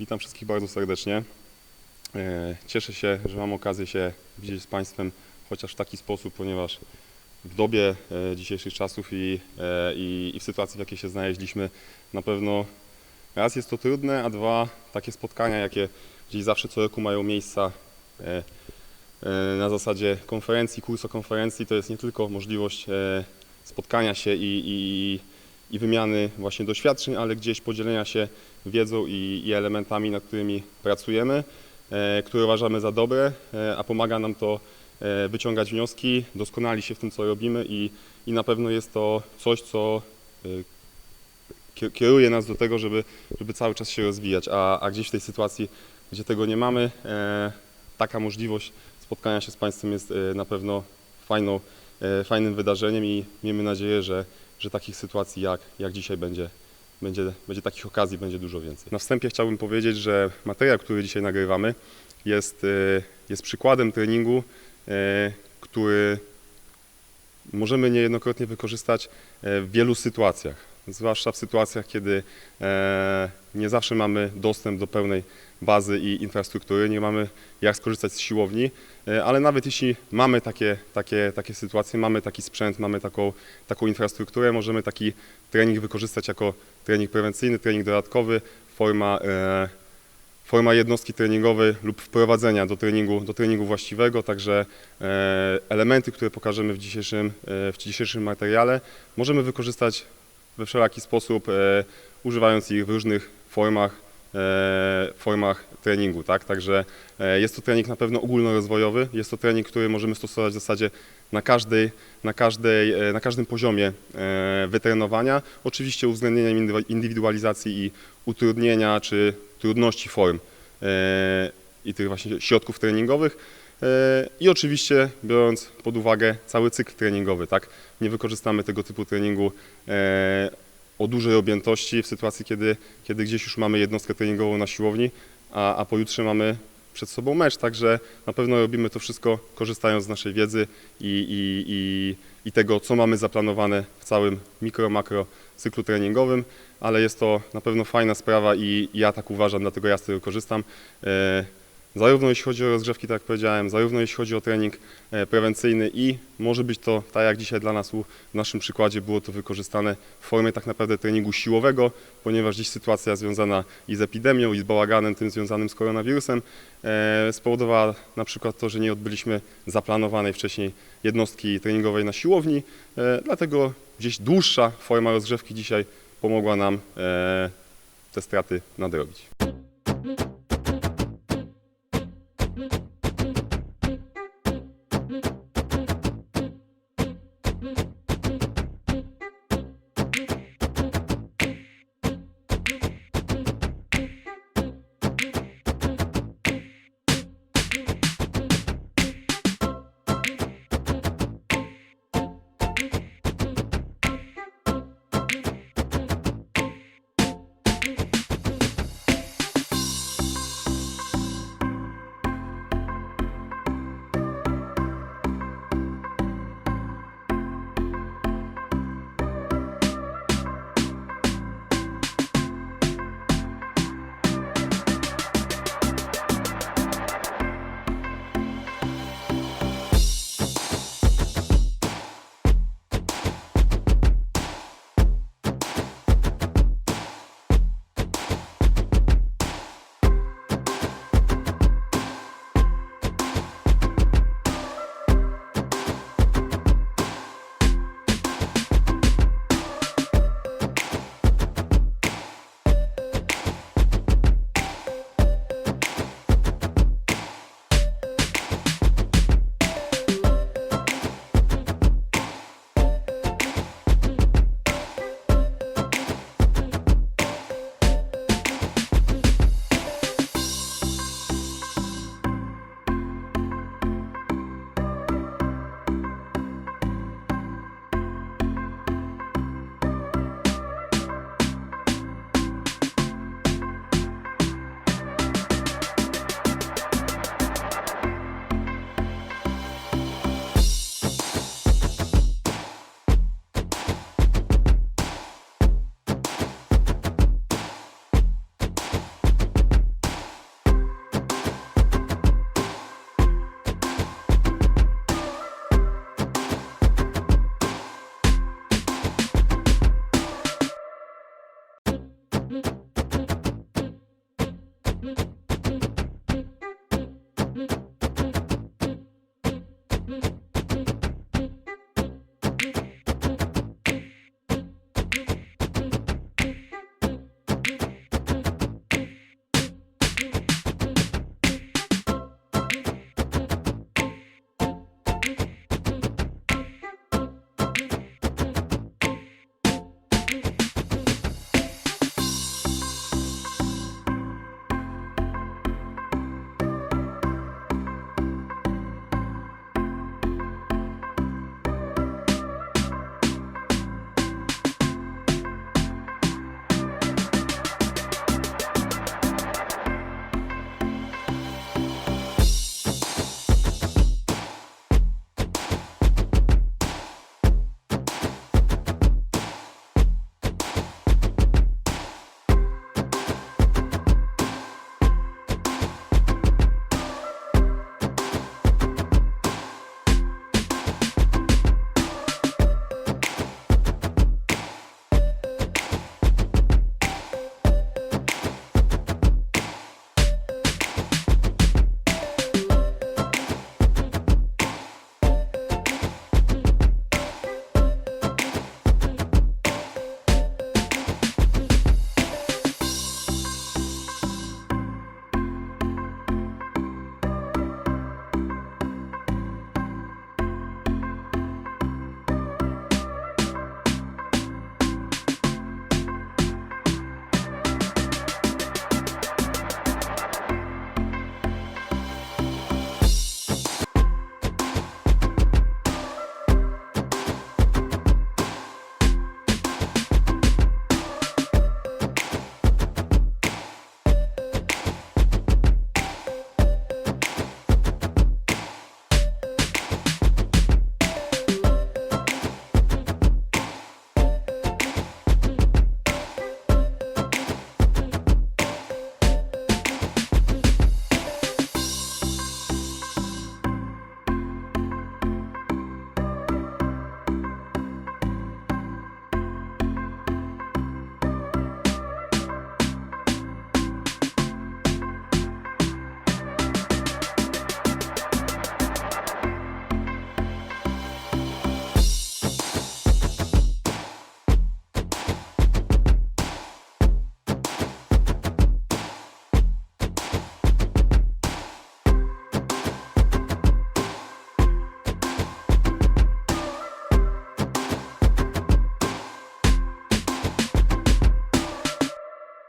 Witam wszystkich bardzo serdecznie. E, Cieszę się, że mam okazję się widzieć z Państwem chociaż w taki sposób, ponieważ w dobie e, dzisiejszych czasów i, e, i, i w sytuacji, w jakiej się znaleźliśmy, na pewno raz jest to trudne, a dwa takie spotkania, jakie gdzieś zawsze co roku mają miejsca na zasadzie konferencji, kursokonferencji, to jest nie tylko możliwość spotkania się i, i, i wymiany właśnie doświadczeń, ale gdzieś podzielenia się wiedzą i, i elementami, nad którymi pracujemy, e, które uważamy za dobre, e, a pomaga nam to e, wyciągać wnioski, doskonali się w tym, co robimy i, i na pewno jest to coś, co kie- kieruje nas do tego, żeby, żeby cały czas się rozwijać, a, a gdzieś w tej sytuacji, gdzie tego nie mamy, taka możliwość spotkania się z Państwem jest na pewno fajną, fajnym wydarzeniem i miejmy nadzieję, że, że takich sytuacji jak, jak dzisiaj będzie, będzie, będzie takich okazji będzie dużo więcej. Na wstępie chciałbym powiedzieć, że materiał, który dzisiaj nagrywamy jest, e, jest przykładem treningu, e, który możemy niejednokrotnie wykorzystać e, w wielu sytuacjach. Zwłaszcza w sytuacjach, kiedy e, nie zawsze mamy dostęp do pełnej bazy i infrastruktury, nie mamy jak skorzystać z siłowni, e, ale nawet jeśli mamy takie, takie, takie sytuacje, mamy taki sprzęt, mamy taką, taką infrastrukturę, możemy taki trening wykorzystać jako trening prewencyjny, trening dodatkowy, forma, e, forma jednostki treningowej lub wprowadzenia do treningu, do treningu właściwego, także elementy, które pokażemy w dzisiejszym, w dzisiejszym materiale, możemy wykorzystać we wszelaki sposób, e, używając ich w różnych formach, e, formach treningu. Tak? Także e, jest to trening na pewno ogólnorozwojowy, jest to trening, który możemy stosować w zasadzie na, każdej, na, każdej, na każdym poziomie wytrenowania, oczywiście uwzględnieniem indywi- indywidualizacji i utrudnienia czy trudności form i tych właśnie środków treningowych. E, I oczywiście biorąc pod uwagę cały cykl treningowy, tak? Nie wykorzystamy tego typu treningu e, o dużej objętości w sytuacji, kiedy, kiedy gdzieś już mamy jednostkę treningową na siłowni, a, a pojutrze mamy przed sobą mecz, także na pewno robimy to wszystko korzystając z naszej wiedzy i, i, i, i tego, co mamy zaplanowane w całym mikro, makro cyklu treningowym, ale jest to na pewno fajna sprawa i ja tak uważam, dlatego ja z tego korzystam. Zarówno jeśli chodzi o rozgrzewki, tak jak powiedziałem, zarówno jeśli chodzi o trening e, prewencyjny i może być to, tak jak dzisiaj dla nas w naszym przykładzie było to wykorzystane w formie tak naprawdę treningu siłowego, ponieważ dziś sytuacja związana i z epidemią, i z bałaganem tym związanym z koronawirusem e, spowodowała na przykład to, że nie odbyliśmy zaplanowanej wcześniej jednostki treningowej na siłowni, e, dlatego gdzieś dłuższa forma rozgrzewki dzisiaj pomogła nam te straty nadrobić. Mm-hmm.